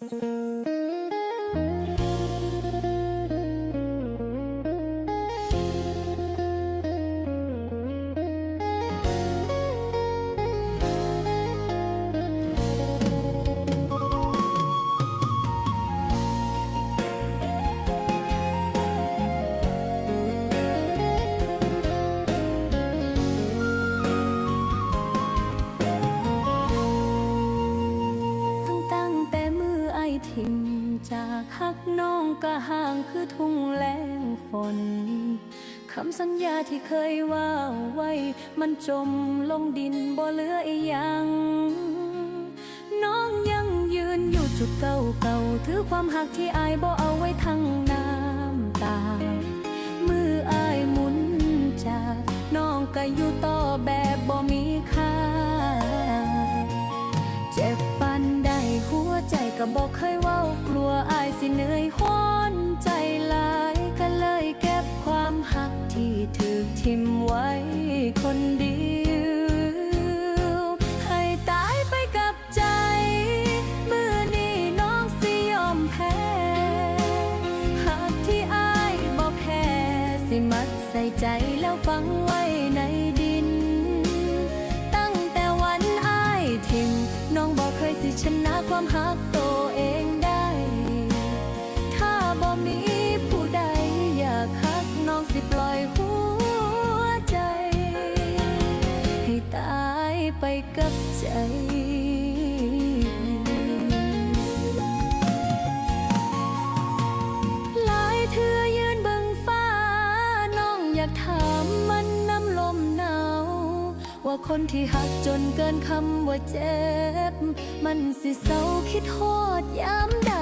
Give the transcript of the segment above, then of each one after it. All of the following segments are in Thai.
ตั้ น้องก็ห่างคือทุ่งแล้งฝนคำสัญญาที่เคยว่าไว้ มันจมลงดินบ่เหลืออีหยัง น้องยังยืนอยู่จุดเก่าเก่าๆถือความหักที่อายบ่เอาไว้ทั้งน้ำตา มืออายหมุนจากน้องก็อยู่ต่อ ก็บอกเคยว้ากลัวอายสิเหนื่อยห้อนใจหลายก็เลยเก็บความหักที่ถูกทิมไว้คนเดียวให้ตายไปกับใจมือนี้น้องสิยอมแพ้หักที่อายบอกแค่สิมัดใส่ใจแล้วฝังไว้ในดิน ตั้งแต่วันอายทิมน้องบอกเคยสิชนะความหัก คนที่หักจนเกินคำว่าเจ็บ มันสิเศร้าคิดโทษยามใด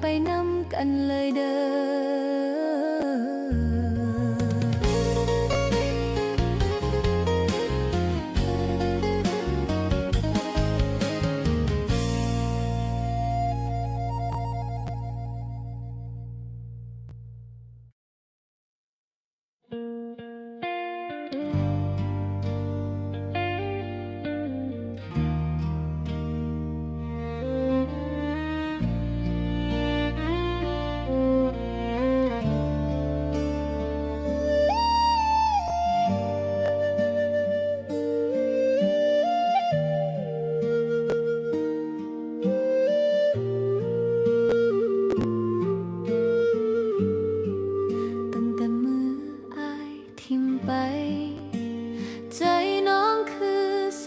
ไปนำกันเลยเด้อ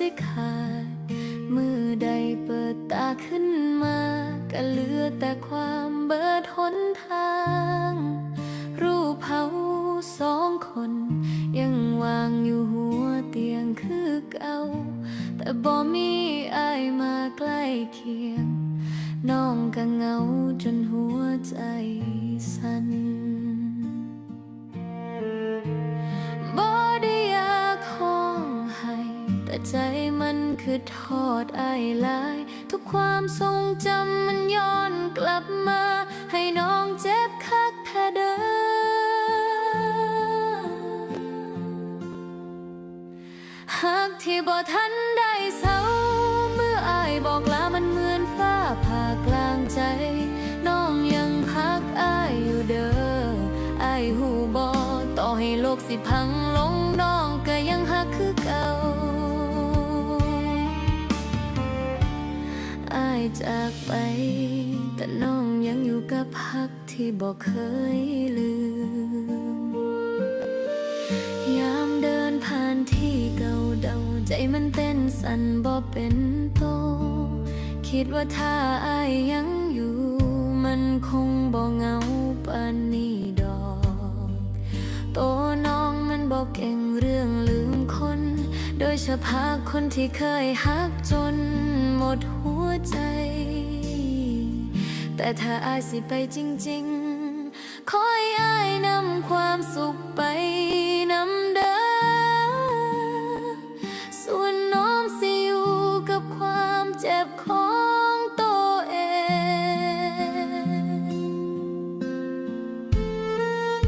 สิขาด มือใดเปิดตาขึ้นมา ก็เหลือแต่ความเบิดหนทาง รูปเฮาสองคน ยังวางอยู่หัวเตียงคือเก่า แต่บ่มีอายมาใกล้เคียง น้องก็เหงาจนหัวใจสั่น ใจมันคือทอดอายหลาย ทุกความทรงจำมันย้อนกลับมา ให้น้องเจ็บคักแท้เด้อหากที่บ่ทันได้เศร้าเมื่ออายบอกลามันเหมือนฟ้าผ่ากลางใจ น้องยังพักอายอยู่เด้ออายหูบอต่อให้โลกสิพังลง จากไป แต่น้องยังอยู่กับพักที่บอกเคยลืม ยามเดินผ่านที่เก่าเดิมันเต้นสั่นบ่เป็นโต คิดว่าถ้าอายยังอยู่ มันคงบ่เหงาปานนี้ดอก โตน้องมันบอกเก่งเรื่องลืมคน โดยเฉพาะคนที่เคยฮักจนหมดหัวใจ แต่ถ้าอายสิไปจริง ๆ ขอให้อายนำความสุขไปนำเด้อ ส่วนน้องสิอยู่กับความเจ็บของตัวเอง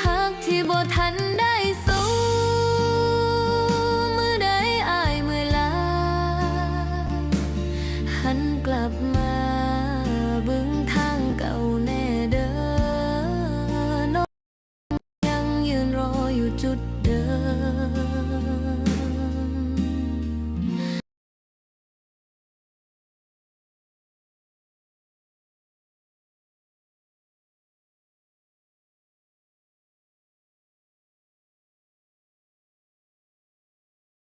หากที่บ่ทันได้สู้มือใดอายมือลาหันกลับมา